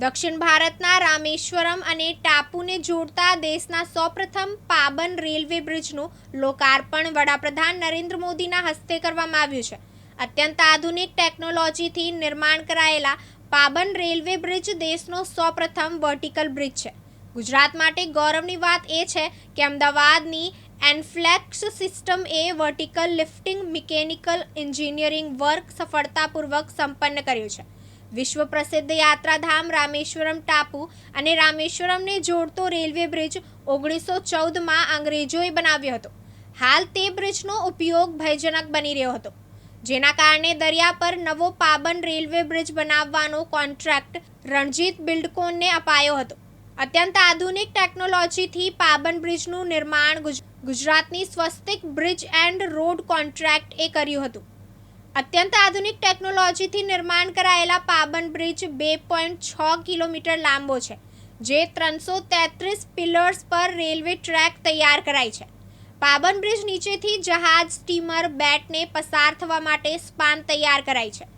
દક્ષિણ ભારતના રામેશ્વરમ અને ટાપુને જોડતા દેશના સૌપ્રથમ પાબન રેલવે બ્રિજનું લોકાર્પણ વડાપ્રધાન નરેન્દ્ર મોદીના હસ્તે કરવામાં આવ્યું છે. અત્યંત આધુનિક ટેકનોલોજીથી નિર્માણ કરાયેલા પાબન રેલવે બ્રિજ દેશનો સૌપ્રથમ વર્ટિકલ બ્રિજ છે. ગુજરાત માટે ગૌરવની વાત એ છે કે અમદાવાદની એનફ્લેક્સ સિસ્ટમ એ vertical lifting mechanical engineering work સફળતાપૂર્વક સંપન્ન કર્યું છે. વિશ્વ પ્રસિદ્ધ યાત્રાધામ રામેશ્વરમ ટાપુ અને રામેશ્વરમને જોડતો રેલવે બ્રિજ ઓગણીસો ચૌદમાં અંગ્રેજોએ બનાવ્યો હતો. હાલ તે બ્રિજનો ઉપયોગ ભયજનક બની રહ્યો હતો. જેના કારણે દરિયા પર નવો પાબન રેલવે બ્રિજ બનાવવાનો કોન્ટ્રાક્ટ રણજીત બિલ્ડકોનને અપાયો હતો. અત્યંત આધુનિક ટેકનોલોજીથી પાબન બ્રિજનું નિર્માણ ગુજ- ગુજરાતની Swastik bridge and road contract એ કર્યું હતું. અત્યંત આધુનિક ટેકનોલોજીથી નિર્માણ કરાયેલા પાબન બ્રિજ બે પોઈન્ટ છ કિલોમીટર લાંબો છે, જે ત્રણસો તેત્રીસ પિલર્સ પર રેલવે ટ્રેક તૈયાર કરાઈ છે. પાબન બ્રિજ નીચેથી જહાજ, સ્ટીમર, બેટને પસાર થવા માટે સ્પાન તૈયાર કરાઈ છે.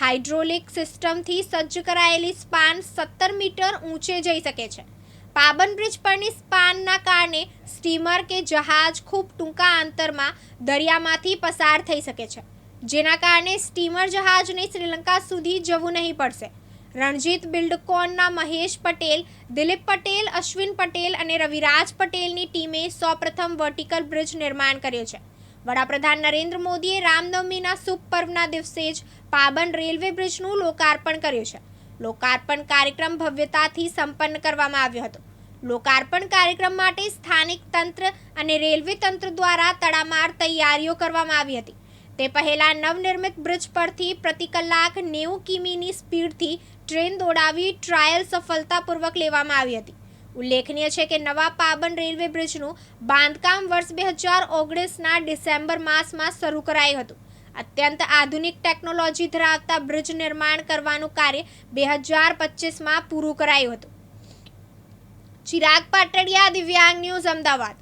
હાઇડ્રોલિક સિસ્ટમથી સજ્જ કરાયેલી સ્પાન સત્તર મીટર ઊંચે જઈ શકે છે. પાબન બ્રિજ પરની સ્પાનના કારણે સ્ટીમર કે જહાજ ખૂબ ટૂંકા અંતરમાં દરિયામાંથી પસાર થઈ શકે છે. જેના કારણે સ્ટીમર જહાજને શ્રીલંકા સુધી જવું નહીં પડશે. રણજીત બિલ્ડકોનના મહેશ પટેલ, દિલીપ પટેલ, અશ્વિન પટેલ અને રવિરાજ પટેલની ટીમે સૌપ્રથમ વર્ટિકલ બ્રિજ નિર્માણ કર્યો છે. વડાપ્રધાન નરેન્દ્ર મોદીએ રામનવમીના શુભ પર્વના દિવસે જ પાબન રેલવે બ્રિજનું લોકાર્પણ કર્યું છે. લોકાર્પણ કાર્યક્રમ ભવ્યતાથી સંપન્ન કરવામાં આવ્યો હતો. લોકાર્પણ કાર્યક્રમ માટે સ્થાનિક તંત્ર અને રેલવે તંત્ર દ્વારા તડામાર તૈયારીઓ કરવામાં આવી હતી. તે પહેલા નવનિર્મિત બ્રિજ પરથી પ્રતિ કલાક નેવું કિમીની સ્પીડથી ટ્રેન દોડાવી ટ્રાયલ સફળતાપૂર્વક લેવામાં આવી હતી. ઉલ્લેખનીય છે કે નવા પાબન રેલવે બ્રિજનું બાંધકામ વર્ષ બે હજાર ઓગણીસના ડિસેમ્બર માસમાં શરૂ કરાયું હતું. અત્યંત આધુનિક ટેકનોલોજી ધરાવતા બ્રિજ નિર્માણ કરવાનું કાર્ય બે હજાર પચીસમાં પૂરું કરાયું હતું. ચિરાગ પાટડિયા, દિવ્યાંગ ન્યૂઝ, અમદાવાદ.